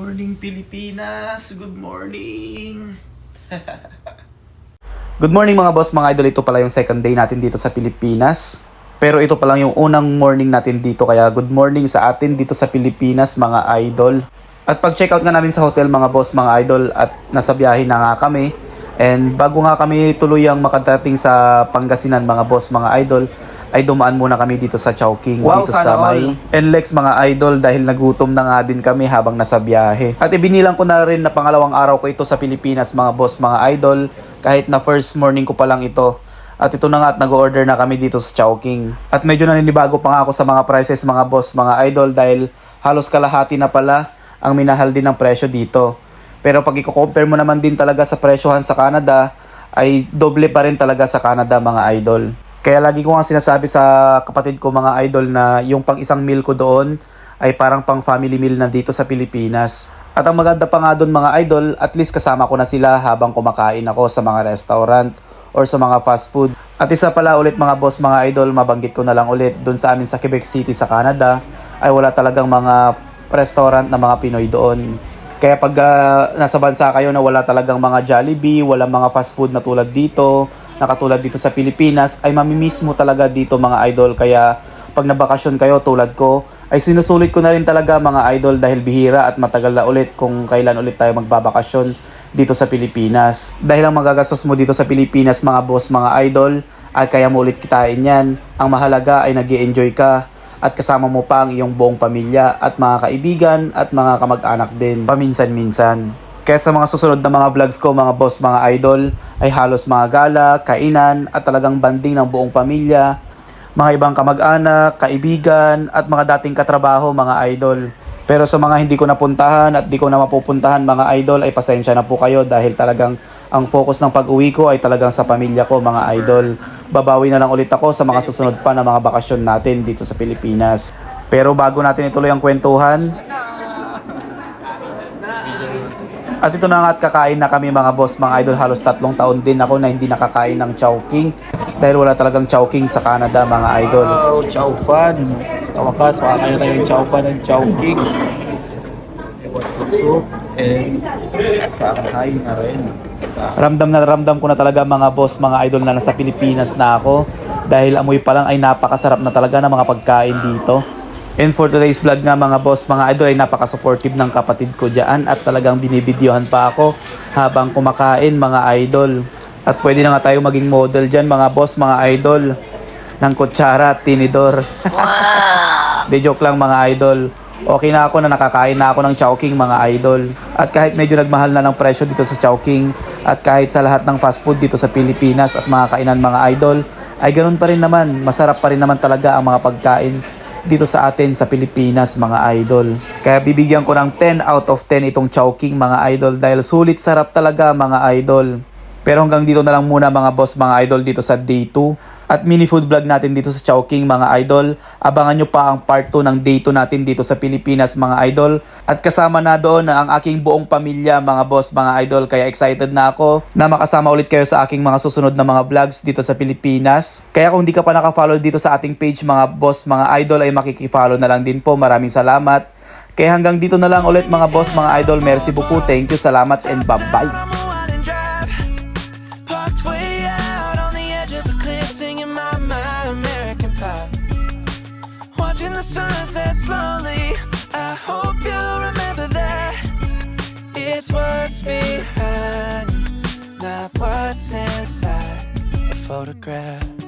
morning, Pilipinas! Good morning! Good morning mga boss, mga idol. Ito pala yung second day natin dito sa Pilipinas. Pero ito pa lang yung unang morning natin dito. Kaya good morning sa atin dito sa Pilipinas mga idol. At pag check out nga namin sa hotel mga boss, mga idol. At nasa biyahe na nga kami. And bago nga kami tuluyang makadating sa Pangasinan mga boss, mga idol, ay dumaan muna kami dito sa Chowking Wow, dito sa may NLEX mga idol dahil nagutom na nga din kami habang nasa biyahe. At ibinilang ko na rin na pangalawang araw ko ito sa Pilipinas mga boss, mga idol kahit na first morning ko pa lang ito. At ito na nga at nag-order na kami dito sa Chowking. At medyo naninibago pa nga ako sa mga prices mga boss, mga idol dahil halos kalahati na pala ang minahal din ng presyo dito. Pero pag i-compare mo naman din talaga sa presyohan sa Canada, ay doble pa rin talaga sa Canada mga idol. Kaya lagi ko nga sinasabi sa kapatid ko mga idol na yung pang isang meal ko doon ay parang pang family meal na dito sa Pilipinas. At ang maganda pa nga doon mga idol, at least kasama ko na sila habang kumakain ako sa mga restaurant or sa mga fast food. At isa pala ulit mga boss, mga idol, mabanggit ko na lang ulit, doon sa amin sa Quebec City sa Canada, ay wala talagang mga restaurant na mga Pinoy doon. Kaya pag ah, nasa bansa kayo na wala talagang mga Jollibee, wala mga fast food na tulad dito, na katulad dito sa Pilipinas, ay mamimiss mo talaga dito mga idol. Kaya pag nabakasyon kayo tulad ko, ay sinusulit ko na rin talaga mga idol dahil bihira at matagal na ulit kung kailan ulit tayo magbabakasyon dito sa Pilipinas. Dahil ang magagastos mo dito sa Pilipinas mga boss, mga idol, ay kaya mo ulit kitain yan. Ang mahalaga ay nag enjoy ka at kasama mo pa ang iyong buong pamilya at mga kaibigan at mga kamag-anak din paminsan-minsan. Kaya sa mga susunod na mga vlogs ko, mga boss, mga idol, ay halos mga gala, kainan at talagang banding ng buong pamilya, mga ibang kamag-anak, kaibigan at mga dating katrabaho, mga idol. Pero sa mga hindi ko napuntahan at di ko na mapupuntahan mga idol ay pasensya na po kayo dahil talagang ang focus ng pag-uwi ko ay talagang sa pamilya ko mga idol. Babawi na lang ulit ako sa mga susunod pa na mga bakasyon natin dito sa Pilipinas. Pero bago natin ituloy ang kwentuhan, at ito na nga at kakain na kami mga boss, mga idol. Halos tatlong taon din ako na hindi nakakain ng Chowking dahil wala talagang Chowking sa Canada mga idol. Wow, chow fan! Kawakas, makakain na tayo ng chow fan ng chow king. Ewan soup and Shanghai na rin. Ramdam na ramdam ko na talaga mga boss, mga idol na nasa Pilipinas na ako dahil amoy pa lang ay napakasarap na talaga ng mga pagkain dito. And for today's vlog nga mga boss, mga idol ay napaka-supportive ng kapatid ko dyan at talagang binibidyohan pa ako habang kumakain mga idol. At pwede na nga tayo maging model dyan mga boss, mga idol ng kutsara at tinidor. Di joke lang mga idol. Okay na ako na nakakain na ako ng Chowking mga idol. At kahit medyo nagmahal na ng presyo dito sa Chowking at kahit sa lahat ng fast food dito sa Pilipinas at mga kainan mga idol, ay ganun pa rin naman. Masarap pa rin naman talaga ang mga pagkain dito sa atin sa Pilipinas mga idol. Kaya bibigyan ko ng 10 out of 10 itong Chowking mga idol dahil sulit sarap talaga mga idol. Pero hanggang dito na lang muna mga boss mga idol dito sa day 2 at mini food vlog natin dito sa Chowking mga idol. Abangan nyo pa ang part 2 ng day 2 natin dito sa Pilipinas mga idol. At kasama na doon ang aking buong pamilya mga boss mga idol. Kaya excited na ako na makasama ulit kayo sa aking mga susunod na mga vlogs dito sa Pilipinas. Kaya kung hindi ka pa nakafollow dito sa ating page mga boss mga idol ay makikifollow na lang din po. Maraming salamat. Kaya hanggang dito na lang ulit mga boss mga idol. Merci beaucoup. Thank you. Salamat and bye-bye. I'm sunset slowly. I hope you remember that it's what's behind, not what's inside a photograph.